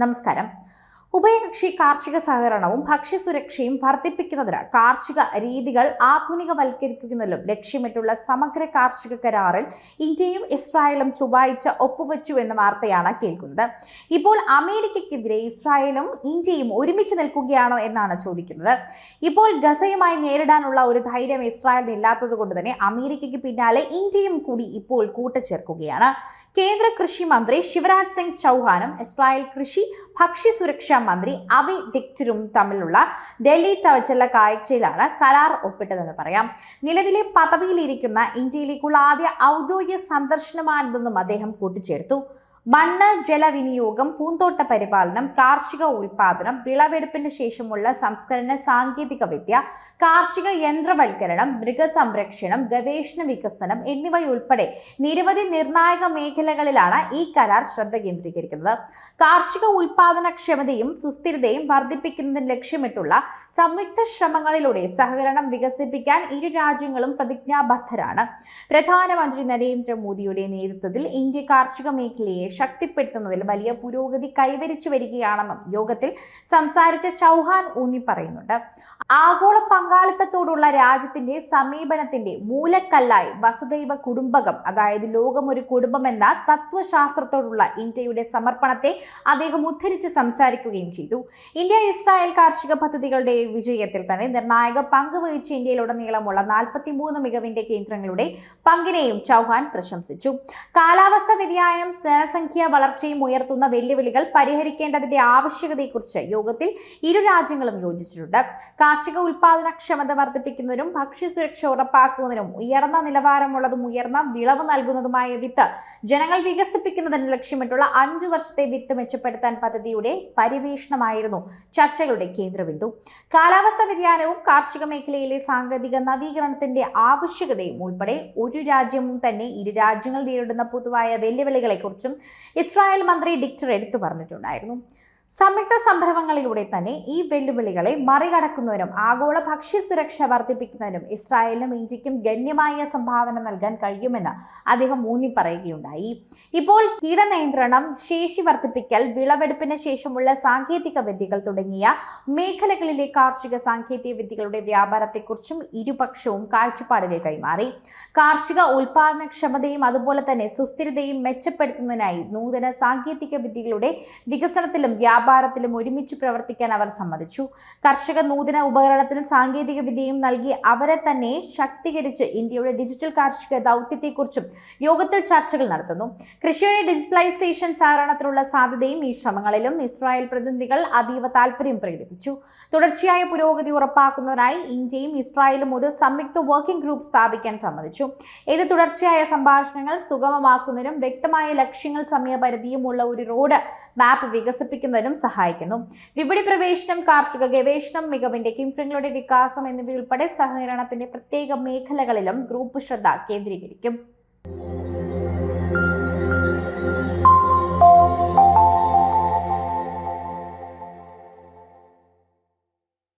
നമസ്കാരം. ഉഭയകക്ഷി കാർഷിക സഹകരണവും ഭക്ഷ്യസുരക്ഷയും വർദ്ധിപ്പിക്കുന്നതിന് കാർഷിക രീതികൾ ആധുനികവൽക്കരിക്കുന്നതിലും ലക്ഷ്യമിട്ടുള്ള സമഗ്ര കാർഷിക കരാറിൽ ഇന്ത്യയും ഇസ്രായേലും ചൊവ്വാഴ്ച ഒപ്പുവെച്ചു എന്ന വാർത്തയാണ് കേൾക്കുന്നത്. ഇപ്പോൾ അമേരിക്കയ്ക്കെതിരെ ഇസ്രായേലും ഇന്ത്യയും ഒരുമിച്ച് നിൽക്കുകയാണോ എന്നാണ് ചോദിക്കുന്നത്. ഇപ്പോൾ ഗസയുമായി നേരിടാനുള്ള ഒരു ധൈര്യം ഇസ്രായേലിന് ഇല്ലാത്തത് കൊണ്ട് തന്നെ അമേരിക്കയ്ക്ക് പിന്നാലെ ഇന്ത്യയും കൂടി ഇപ്പോൾ കൂട്ടിച്ചേർക്കുകയാണ് കേന്ദ്ര കൃഷി മന്ത്രി ശിവരാജ് സിംഗ് ചൗഹാനും ഇസ്രായേൽ കൃഷി ഭക്ഷ്യ സുരക്ഷാ മന്ത്രി അവി ഡിക്റ്ററും തമ്മിലുള്ള ഡൽഹി തവച്ചുള്ള കാഴ്ചയിലാണ് കരാർ ഒപ്പിട്ടതെന്ന് പറയാം. നിലവിലെ പദവിയിലിരിക്കുന്ന ഇന്ത്യയിലേക്കുള്ള ആദ്യ ഔദ്യോഗിക സന്ദർശനമാണിതെന്നും അദ്ദേഹം കൂട്ടിച്ചേർത്തു. മണ്ണ് ജലവിനിയോഗം പൂന്തോട്ട പരിപാലനം കാർഷിക ഉൽപാദനം വിളവെടുപ്പിന് ശേഷമുള്ള സംസ്കരണ സാങ്കേതിക വിദ്യ കാർഷിക യന്ത്രവൽക്കരണം മൃഗസംരക്ഷണം ഗവേഷണ വികസനം എന്നിവയുൾപ്പെടെ നിരവധി നിർണായക മേഖലകളിലാണ് ഈ കരാർ ശ്രദ്ധ കേന്ദ്രീകരിക്കുന്നത്. കാർഷിക ഉൽപാദനക്ഷമതയും സുസ്ഥിരതയും വർദ്ധിപ്പിക്കുന്നതിന് ലക്ഷ്യമിട്ടുള്ള സംയുക്ത ശ്രമങ്ങളിലൂടെ സഹകരണം വികസിപ്പിക്കാൻ ഇരു രാജ്യങ്ങളും പ്രതിജ്ഞാബദ്ധരാണ്. പ്രധാനമന്ത്രി നരേന്ദ്രമോദിയുടെ നേതൃത്വത്തിൽ ഇന്ത്യ കാർഷിക മേഖലയെ ശക്തിപ്പെടുത്തുന്നതിൽ വലിയ പുരോഗതി കൈവരിച്ചു വരികയാണെന്നും യോഗത്തിൽ സംസാരിച്ച ചൗഹാൻ ഊന്നി പറയുന്നുണ്ട്. ആഗോള പങ്കാളിത്തത്തോടുള്ള രാജ്യത്തിന്റെ സമീപനത്തിന്റെ മൂലക്കല്ലായി വസുദൈവ കുടുംബകം അതായത് ലോകം ഒരു കുടുംബം എന്ന തത്വശാസ്ത്രത്തോടുള്ള ഇന്ത്യയുടെ സമർപ്പണത്തെ അദ്ദേഹം ഉദ്ധരിച്ച് സംസാരിക്കുകയും ചെയ്തു. ഇന്ത്യ ഇസ്രായേൽ കാർഷിക പദ്ധതികളുടെ വിജയത്തിൽ തന്നെ നിർണായക പങ്ക് വഹിച്ച ഇന്ത്യയിലുടനീളമുള്ള നാൽപ്പത്തി മൂന്ന് മികവിന്റെ കേന്ദ്രങ്ങളുടെ പങ്കിനെയും ചൗഹാൻ പ്രശംസിച്ചു. കാലാവസ്ഥ വ്യതിയാനം ജനസംഖ്യ വളർച്ചയും ഉയർത്തുന്ന വെല്ലുവിളികൾ പരിഹരിക്കേണ്ടതിന്റെ ആവശ്യകതയെക്കുറിച്ച് യോഗത്തിൽ ഇരു രാജ്യങ്ങളും യോജിച്ചിട്ടുണ്ട്. കാർഷിക ഉൽപാദനക്ഷമത വർദ്ധിപ്പിക്കുന്നതിനും ഭക്ഷ്യസുരക്ഷ ഉറപ്പാക്കുന്നതിനും ഉയർന്ന നിലവാരമുള്ളതും ഉയർന്ന വിളവ് നൽകുന്നതുമായ വിത്ത് ജനങ്ങൾ വികസിപ്പിക്കുന്നതിന് ലക്ഷ്യമിട്ടുള്ള അഞ്ചു വർഷത്തെ വിത്ത് മെച്ചപ്പെടുത്താൻ പദ്ധതിയുടെ പരിവേഷണമായിരുന്നു ചർച്ചകളുടെ കേന്ദ്രബിന്ദു. കാലാവസ്ഥാ വ്യതിയാനവും കാർഷിക മേഖലയിലെ സാങ്കേതിക നവീകരണത്തിന്റെ ആവശ്യകതയും ഉൾപ്പെടെ ഒരു രാജ്യവും തന്നെ ഇരു രാജ്യങ്ങൾ നേരിടുന്ന പൊതുവായ വെല്ലുവിളികളെക്കുറിച്ചും ഇസ്രായേൽ മന്ത്രി ഡിക്ടർ എടുത്തു പറഞ്ഞിട്ടുണ്ടായിരുന്നു. സംയുക്ത സംരംഭങ്ങളിലൂടെ തന്നെ ഈ വെല്ലുവിളികളെ മറികടക്കുന്നതിനും ആഗോള ഭക്ഷ്യ സുരക്ഷ വർദ്ധിപ്പിക്കുന്നതിനും ഇസ്രായേലിനും ഇന്ത്യക്കും ഗണ്യമായ സംഭാവന നൽകാൻ കഴിയുമെന്ന് അദ്ദേഹം ഊന്നി പറയുകയുണ്ടായി ഇപ്പോൾ കീടനിയന്ത്രണം ശേഷി വർദ്ധിപ്പിക്കൽ വിളവെടുപ്പിന് ശേഷമുള്ള സാങ്കേതിക വിദ്യകൾ തുടങ്ങിയ മേഖലകളിലെ കാർഷിക സാങ്കേതിക വിദ്യകളുടെ വ്യാപാരത്തെക്കുറിച്ചും ഇരുപക്ഷവും കാഴ്ചപ്പാടുകൾ കൈമാറി. കാർഷിക ഉൽപാദനക്ഷമതയും അതുപോലെ തന്നെ സുസ്ഥിരതയും മെച്ചപ്പെടുത്തുന്നതിനായി നൂതന സാങ്കേതിക വിദ്യകളുടെ വികസനത്തിലും വ്യാപാരത്തിലും ഒരുമിച്ച് പ്രവർത്തിക്കാൻ അവർ സമ്മതിച്ചു. കർഷക നൂതന ഉപകരണത്തിനും സാങ്കേതിക വിദ്യയും നൽകി അവരെ തന്നെ ശക്തീകരിച്ച് ഇന്ത്യയുടെ ഡിജിറ്റൽ കാർഷിക ദൗത്യത്തെക്കുറിച്ചും യോഗത്തിൽ ചർച്ചകൾ നടത്തുന്നു. കൃഷിയുടെ ഡിജിറ്റലൈസേഷൻ സഹകരണത്തിനുള്ള സാധ്യതയും ഈ ശ്രമങ്ങളിലും ഇസ്രായേൽ പ്രതിനിധികൾ അതീവ താല്പര്യം പ്രകടിപ്പിച്ചു. തുടർച്ചയായ പുരോഗതി ഉറപ്പാക്കുന്നതിനായി ഇന്ത്യയും ഇസ്രായേലും ഒരു സംയുക്ത വർക്കിംഗ് ഗ്രൂപ്പ് സ്ഥാപിക്കാൻ സമ്മതിച്ചു. ഇത് തുടർച്ചയായ സംഭാഷണങ്ങൾ സുഗമമാക്കുന്നതിനും വ്യക്തമായ ലക്ഷ്യങ്ങൾ സമയപരിധിയുമുള്ള ഒരു റോഡ് മാപ്പ് വികസിപ്പിക്കുന്നതിനും സഹായിക്കുന്നു. വിപണി പ്രവേശനം കാർഷിക ഗവേഷണം മികവിന്റെ കേന്ദ്രങ്ങളുടെ വികാസം എന്നിവയുൾപ്പെടെ സഹകരണത്തിന്റെ പ്രത്യേക മേഖലകളിലും ഗ്രൂപ്പ് ശ്രദ്ധ കേന്ദ്രീകരിക്കും.